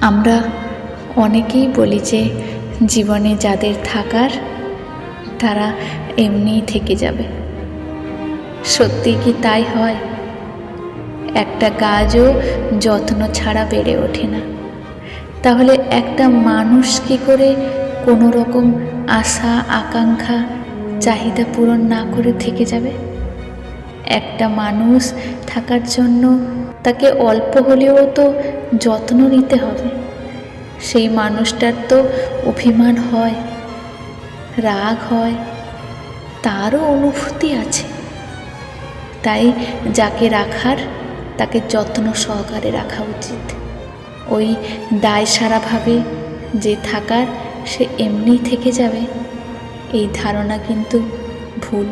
আমরা অনেকেই বলি যে জীবনে যাদের থাকার, তারা এমনিই থেকে যাবে। সত্যি কি তাই হয়? একটা গাছও যত্ন ছাড়া বেড়ে ওঠে না। তাহলে একটা মানুষ কি করে কোনো রকম আশা, আকাঙ্ক্ষা, চাহিদা পূরণ না করে থেকে যাবে? একটা মানুষ থাকার জন্য তাকে অল্প হলেও তো যত্ন নিতে হবে। সেই মানুষটার তো অভিমান হয়, রাগ হয়, তারও অনুভূতি আছে। তাই যাকে রাখার, তাকে যত্ন সহকারে রাখা উচিত। ওই দায় সারাভাবে যে থাকার, সে এমনি থেকে যাবে, এই ধারণা কিন্তু ভুল।